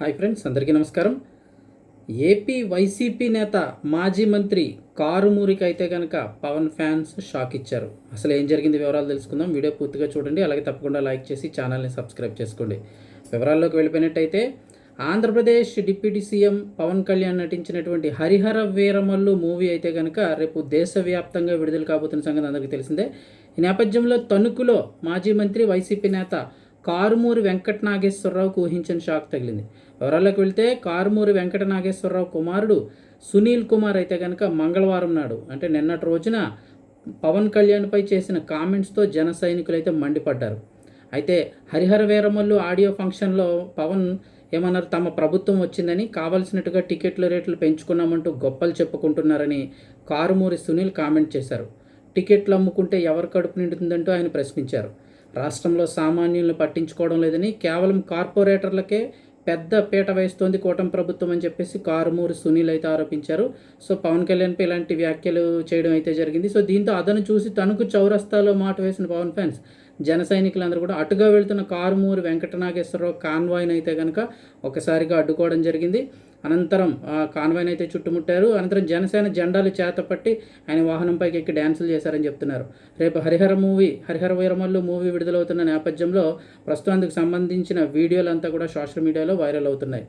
Hi friends అందరికీ నమస్కారం. AP YCP నేత మాజీ మంత్రి కారుమూరికి అయితే కనుక పవన్ ఫ్యాన్స్ షాక్ ఇచ్చారు. అసలు ఏం జరిగింది వివరాలు తెలుసుకుందాం. వీడియో పూర్తిగా చూడండి. అలాగే తప్పకుండా లైక్ చేసి ఛానల్ని సబ్స్క్రైబ్ చేసుకోండి. వివరాల్లోకి వెళ్ళిపోయినట్టయితే ఆంధ్రప్రదేశ్ డిప్యూటీ సీఎం పవన్ కళ్యాణ్ నటించినటువంటి హరిహర వీరమల్లు మూవీ అయితే కనుక రేపు దేశవ్యాప్తంగా విడుదల కాబోతున్న సంగతి అందరికీ తెలిసిందే. ఈ నేపథ్యంలో తణుకులో మాజీ మంత్రి వైసీపీ నేత కారుమూరి వెంకట నాగేశ్వరరావుకు ఊహించని షాక్ తగిలింది. వివరాల్లోకి వెళ్తే కారుమూరి వెంకట నాగేశ్వరరావు కుమారుడు సునీల్ కుమార్ అయితే కనుక మంగళవారం నాడు అంటే నిన్నటి రోజున పవన్ కళ్యాణ్పై చేసిన కామెంట్స్తో జన సైనికులు అయితే మండిపడ్డారు. అయితే హరిహర వీరమల్లు ఆడియో ఫంక్షన్లో పవన్ ఏమన్నారు తమ ప్రభుత్వం వచ్చిందని కావలసినట్టుగా టికెట్ల రేట్లు పెంచుకున్నామంటూ గొప్పలు చెప్పుకుంటున్నారని కారుమూరి సునీల్ కామెంట్ చేశారు. టికెట్లు అమ్ముకుంటే ఎవరు కడుపు నిండుతుందంటూ ఆయన ప్రశ్నించారు. రాష్ట్రంలో సామాన్యులను పట్టించుకోవడం లేదని కేవలం కార్పొరేటర్లకే పెద్ద పీట వేస్తోంది కూటమి ప్రభుత్వం అని చెప్పేసి కారుమూరి సునీల్ అయితే ఆరోపించారు. సో పవన్ కళ్యాణ్పై ఇలాంటి వ్యాఖ్యలు చేయడం అయితే జరిగింది. సో దీంతో అదను చూసి తణుకు చౌరస్తాలో మాట వేసిన పవన్ ఫ్యాన్స్ జన సైనికులందరూ కూడా అటుగా వెళ్తున్న కారుమూరి వెంకటనాగేశ్వరరావు కాన్వాయ్ని అయితే కనుక ఒకసారిగా అడ్డుకోవడం జరిగింది. అనంతరం ఆ కాన్వాయ్ని అయితే చుట్టుముట్టారు. అనంతరం జనసేన జెండాలు చేతపట్టి ఆయన వాహనంపైకి ఎక్కి డ్యాన్సులు చేశారని చెప్తున్నారు. రేపు హరిహర మూవీ హరిహర వీరమల్లు మూవీ విడుదలవుతున్న నేపథ్యంలో ప్రస్తుతానికి సంబంధించిన వీడియోలంతా కూడా సోషల్ మీడియాలో వైరల్ అవుతున్నాయి.